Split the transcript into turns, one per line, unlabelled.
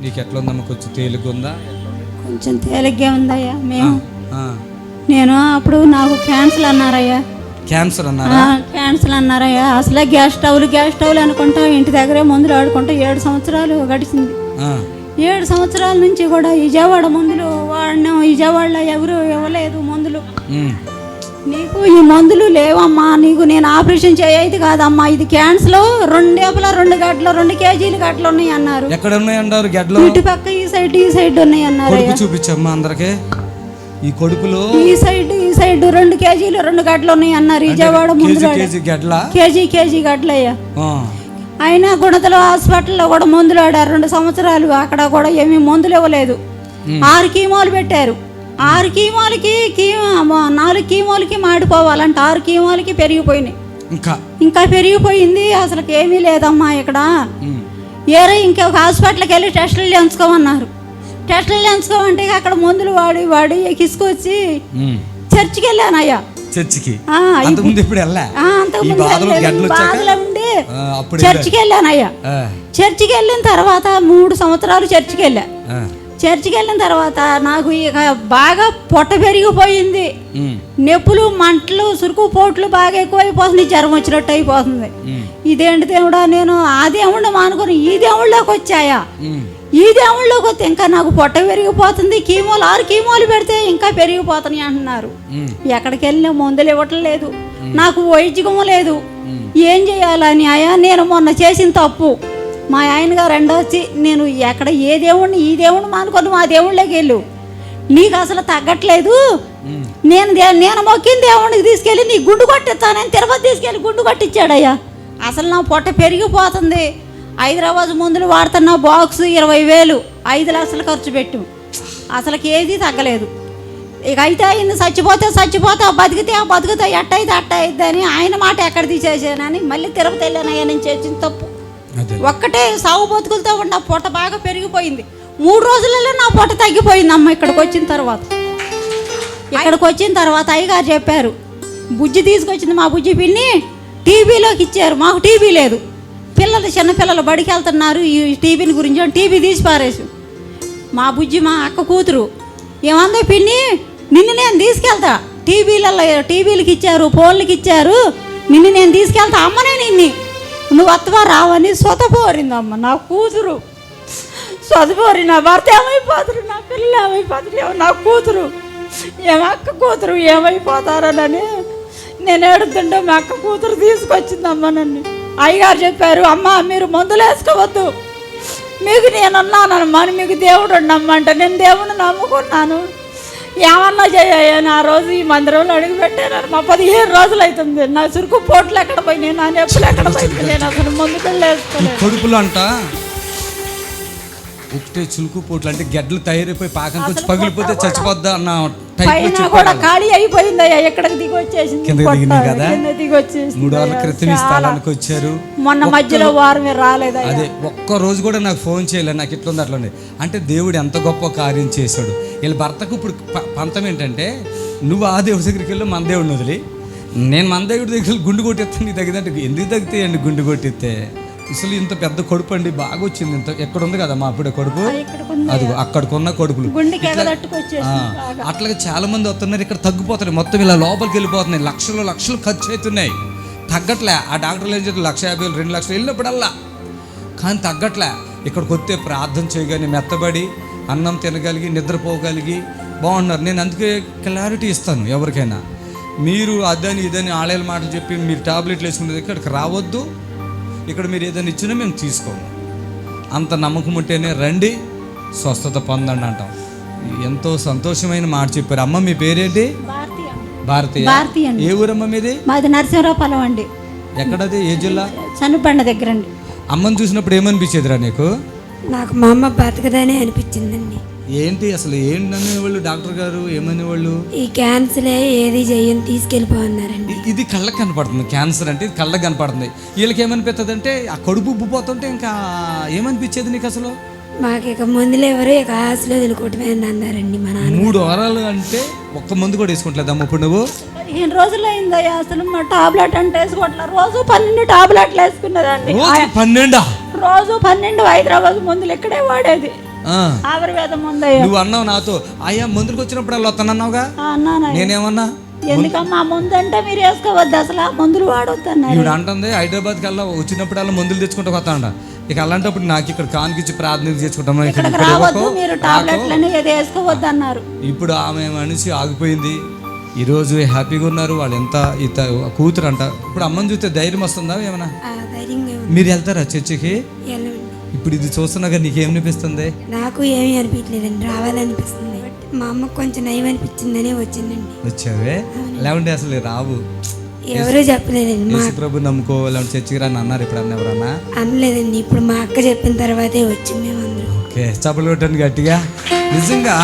నీకు ఎట్లా ఉందమ్మా కొంచెం తేలిగ్గా
కొంచెం తేలిగ్గా ఉందయ్యా. మేము నేను అప్పుడు నాకు క్యాన్సర్ అన్నారయ్యా.
క్యాన్సర్ అన్నారా?
క్యాన్సర్ అన్నారయ్యా. అసలే గ్యాస్ స్టవ్లు గ్యాస్ స్టవ్లు అనుకుంటా ఇంటి దగ్గరే మందులు ఆడుకుంటా ఏడు సంవత్సరాలు గడిచింది. ఏడు సంవత్సరాల నుంచి కూడా విజయవాడ మందులు వాడినాం విజయవాడలో ఎవరు ఇవ్వలేదు మందులు. నీకు ఈ మందులు లేవమ్మా నీకు నేను ఆపరేషన్ చేయదు కాదమ్మా. ఇది క్యాన్సర్ రెండు ఏపల రెండు గడ్డలు రెండు కేజీలు గడ్డలు ఉన్నాయి అన్నారు.
ఎక్కడ ఉన్నాయి అంటారు గడ్డలు?
ఇటు పక్క ఈ సైడ్ ఈ సైడ్ ఉన్నాయి అన్నారు
కొడుకు చూపించమ్మా అందరికి. ఈ కొడుకులో
ఈ సైడ్ ఈ సైడ్ రెండు కేజీలు రెండు గడ్డలు ఉన్నాయి అన్నారు. విజయవాడ మందులు
కేజీ గడ్ల
కేజీ కేజీ గడ్డలయ్యా అయినా గుణతల హాస్పిటల్లో కూడా మందులు ఆడారు. రెండు సంవత్సరాలు అక్కడ కూడా ఏమీ మందులు ఇవ్వలేదు. ఆరు కీమోలు పెట్టారు. ఆరు కీమోలకి కీమో నాలుగు కీమోలకి మాడిపోవాలంట. ఆరు కీమోలకి పెరిగిపోయినాయి.
ఇంకా?
ఇంకా పెరిగిపోయింది. అసలు ఏమీ లేదమ్మా ఇక్కడ. ఏరే ఇంకొక హాస్పిటల్కి వెళ్ళి టెస్టులు చేయించుకోమన్నారు. టెస్టులు చేయించుకోమంటే అక్కడ మందులు వాడి వాడి ఎక్కిసుకొచ్చి. చర్చికి వెళ్ళానయ్యా.
చర్చికి?
ఆ,
అంతకుముందు ఇప్పుడు వెళ్ళా
ఆ, అంతకు
ఈ
ముందు
బాధలు
వెళ్ళలేదు.
గడ్డలు వచ్చాక?
బాధలు ఉండి చర్చికి వెళ్ళానయ్యా.
ఆ,
చర్చికి వెళ్ళిన తర్వాత మూడు సంవత్సరాలు చర్చికి వెళ్ళా. చర్చికి వెళ్ళిన తర్వాత నాకు ఇక బాగా పొట్ట పెరిగిపోయింది. నొప్పులు మంటలు సురుకు పోట్లు బాగా ఎక్కువైపోతుంది. జ్వరం వచ్చినట్టు అయిపోతుంది. ఇదేంటి దేవుడా నేను ఆ దేవుణ్ణి మానుకొని ఈ దేవుళ్ళలోకి వచ్చాయా? ఈ దేవుళ్ళలోకి వస్తే ఇంకా నాకు పొట్ట పెరిగిపోతుంది. కీమోలు ఆరు కీమోలు పెడితే ఇంకా పెరిగిపోతున్నాయి అంటున్నారు. ఎక్కడికి వెళ్ళినా మందులు ఇవ్వటం లేదు. నాకు వైద్యం లేదు. ఏం చేయాలని అయ్యా నేను మొన్న చేసిన తప్పు. మా ఆయన గారు వచ్చి నేను ఎక్కడ ఏ దేవుణ్ణి ఈ దేవుణ్ణి మానుకొని మా దేవుళ్ళకి వెళ్ళు. నీకు అసలు తగ్గట్లేదు. నేను దే- నేను మొక్కిన దేవుడికి తీసుకెళ్ళి నీ గుండు కొట్టిస్తానని తిరుపతి తీసుకెళ్ళి గుండు కొట్టించాడయ్యా. అసలు నా పొట్ట పెరిగిపోతుంది. హైదరాబాద్ మందులు వాడుతున్న బాక్స్ ఇరవై వేలు. ఐదు లక్షలు ఖర్చు పెట్టు. అసలుకి ఏది తగ్గలేదు. ఇక అయితే అయింది చచ్చిపోతే చచ్చిపోతే బతికితే బతుకుతా ఎట్టయితే అట్ట అని ఆయన మాట ఎక్కడ తీసేసానని మళ్ళీ తిరుపతి వెళ్ళానయ్యా నేను చేసిన తప్పు. ఒక్కటే సాగు బతుకులతో ఉన్న పొట్ట బాగా పెరిగిపోయింది. మూడు రోజులలో నా పొట్ట తగ్గిపోయింది అమ్మ ఇక్కడికి వచ్చిన తర్వాత. ఇక్కడికి వచ్చిన తర్వాత అయ్యగారు చెప్పారు బుజ్జి తీసుకొచ్చింది మా బుజ్జి పిన్ని టీవీలోకి ఇచ్చారు మాకు టీవీ లేదు. పిల్లలు చిన్నపిల్లలు బడికి వెళ్తున్నారు ఈ టీవీని గురించి టీవీ తీసి పారేసి మా బుజ్జి మా అక్క కూతురు. ఏమందో పిన్ని నిన్ను నేను తీసుకెళ్తా. టీవీలలో టీవీలకి ఇచ్చారు ఫోన్లకి ఇచ్చారు నిన్ను నేను తీసుకెళ్తా. అమ్మనే నిన్ని. నువ్వు అత్తవా రావని సొతపోరిందమ్మ నా కూతురు. సొతపోరి నా భర్త ఏమైపోతురు? నా పిల్లలు ఏమైపోతురు? ఏమో నా కూతురు. ఏమ అక్క కూతురు ఏమైపోతారనని నేను ఏడుతుంటే మా అక్క కూతురు తీసుకొచ్చిందమ్మ నన్ను. అయ్యగారు చెప్పారు అమ్మ మీరు మందులు వేసుకోవద్దు. మీకు నేనున్నానమ్మా అని మీకు దేవుడు ఉండమ్మంటే నేను దేవుడిని నమ్ముకున్నాను. ఏమన్నా చేయని ఆ రోజు ఈ మందిరంలో అడుగు పెట్టాను మా పదిహేను రోజులు అవుతుంది. నా చురుకు పోట్లు ఎక్కడ పోయినాయి? నా నొప్పులు ఎక్కడ పోయినాయి? నేను అసలు ముందుకెళ్ళేసుకోలేదు
కొడుకులు అంట ఒకటే చులుకు పోట్లు అంటే గడ్డలు తయారైపోయి పాకం వచ్చి పగిలిపోతే చచ్చిపోద్దా అన్న
పైన కూడా ఖాళీ అయిపోయింది అయ్యా ఎక్కడికి దిగి వచ్చేసింది?
కిందకి
పొట్ట.
దిగినాయి కదా? మూడు వారాల. క్రితం స్థలానికి వచ్చారు.
మొన్న మధ్యలో వారమే రాలేదయ్యా
అదే ఒక్క రోజు కూడా నాకు ఫోన్ చేయలేదు నాకు ఇట్లా ఉంది అట్లా అంటే దేవుడు ఎంత గొప్ప కార్యం చేశాడు. వీళ్ళ భర్తకు ఇప్పుడు పంతం ఏంటంటే నువ్వు ఆ దేవుడి దగ్గరికి వెళ్ళి మన దేవుడిని వదిలి. నేను మన దేవుడి దగ్గరికి వెళ్ళి గుండు కొట్టిస్తాను నీ తగ్గితే ఎందుకు తగ్గుతాయండి గుండు కొట్టిస్తే అసలు ఇంత పెద్ద కడుపు అండి బాగా వచ్చింది ఇంత. ఎక్కడ ఉంది కదా మా అప్పుడే
ఉంది
అది అక్కడికున్న ఆ, అట్లాగే చాలా మంది వస్తున్నారు ఇక్కడ తగ్గిపోతున్నాయి. మొత్తం ఇలా లోపలికి వెళ్ళిపోతున్నాయి. లక్షలు లక్షలు ఖర్చు అవుతున్నాయి తగ్గట్లే. ఆ డాక్టర్లు ఏం చెప్తారు లక్ష యాభై రెండు లక్షలు వెళ్ళినప్పుడల్లా. కానీ తగ్గట్లే. ఇక్కడికి వస్తే ప్రార్థన చేయగానే మెత్తబడి అన్నం తినగలిగి నిద్రపోగలిగి బాగున్నారు. నేను అందుకే క్లారిటీ ఇస్తాను ఎవరికైనా. మీరు అదని ఇదని ఆలయాల మాటలు చెప్పి మీరు టాబ్లెట్లు వేసుకునేది ఇక్కడికి రావద్దు. ఇక్కడ మీరు ఏదైనా ఇచ్చినా మేము తీసుకోము. అంత నమ్మకం ఉంటేనే రండి స్వస్థత పొందండి అంటాం. ఎంతో సంతోషమైన మాట చెప్పారు. అమ్మ మీ పేరేంటి?
భారతీయ
భారతీయ
భారతీయ అండి
ఏ ఊరమ్మ మీది?
మాది నరసింహరావుపాలెం అండి.
ఎక్కడది? ఏ జిల్లా?
చనుబండ దగ్గర అండి.
అమ్మని చూసినప్పుడు ఏమనిపించేదిరా నీకు?
నాకు మా అమ్మ బతకదనే అనిపించిందండి.
ఏంటి అసలు ఏంటనే వాళ్ళు డాక్టర్ గారు ఏమనే వాళ్ళు?
ఈ క్యాన్సలే ఏది చెయ్యని తీసుకెళ్ళిపోన్నారండి
ఇ- ఇది కళ్ళకి కనపడుతుంది. క్యాన్సర్ అంటే ఇది కళ్ళకి కనపడుతుంది. వీళ్ళకి ఏమనిపిస్తుంది అంటే ఆ కడుపు ఉబ్బిపోతుంటే ఇంకా ఏమనిపించేది నీకు అసలు?
మాకు ఇక మందులు ఎవరు ఇక ఆశలో వదులుకోవటమే అని అన్నారండి మా నాన్న
మూడు వారాలు అంటే ఒక్క మందు కూడా వేసుకుంటలేదమ్మ ఇప్పుడు నువ్వు?
పదిహేను రోజులు అయిందయ్యా అసలు మా టాబ్లెట్ అంటే వేసుకోవట్లేదు రోజు పన్నెండు టాబ్లెట్లు వేసుకున్నదండి.
రోజు పన్నెండా?
రోజు పన్నెండు హైదరాబాద్ మందులు ఇక్కడే వాడేది. ఆయుర్వేదం ఉందయ్యా
నువ్వు అన్నావు నాతో అయ్యా మందులకు వచ్చినప్పుడు అలా వస్తానన్నావుగా నేనేమన్నా?
ఎందుకమ్మా ముందు అంటే మీరు వేసుకోవద్దు అసలు ఆ మందులు
ఈవిడ అంటుంది హైదరాబాద్కి వెళ్ళా వచ్చినప్పుడు అలా మందులు తెచ్చుకుంటూ వస్తాండ. ఇక అలాంటప్పుడు నాకు ఇక్కడ కానికిచ్చి ప్రార్థన చేసుకుంటాం ఇక్కడ
ఇక్కడికి
ఇక్కడ
రావద్దు
ఇవ్వకు,
మీరు
నాకు.
టాబ్లెట్లని ఏది వేసుకోవద్దు అన్నారు
ఇప్పుడు ఆమె మనిషి ఆగిపోయింది. ఈరోజు హ్యాపీగా ఉన్నారు వాళ్ళు ఎంత ఇత కూతురు అంట ఇప్పుడు అమ్మని చూస్తే ధైర్యం వస్తుందా ఏమన్నా?
ఆ ధైర్యంగా ఉంది.
మీరు వెళ్తారా చర్చికి? ఇప్పుడు ఇది చూస్తున్నాగా నీకేమనిపిస్తుంది
నాకు ఏమీ అనిపించలేదండి రావాలనిపిస్తుంది. మా అమ్మకు కొంచెం నయం అనిపించిందని వచ్చిందండి.
వచ్చావే? లేకుంటే అసలు రావు.
ఎవరూ చెప్పలేదండి మా
ప్రభు నమ్ముకో లేకుంటే చర్చికి రాని అన్నారు ఇప్పుడు అన్న ఎవరన్నా?
అనలేదండి ఇప్పుడు మా అక్క చెప్పిన తర్వాతే వచ్చి మేము అందరం
ఓకే చప్పలు కొట్టండి గట్టిగా. నిజంగా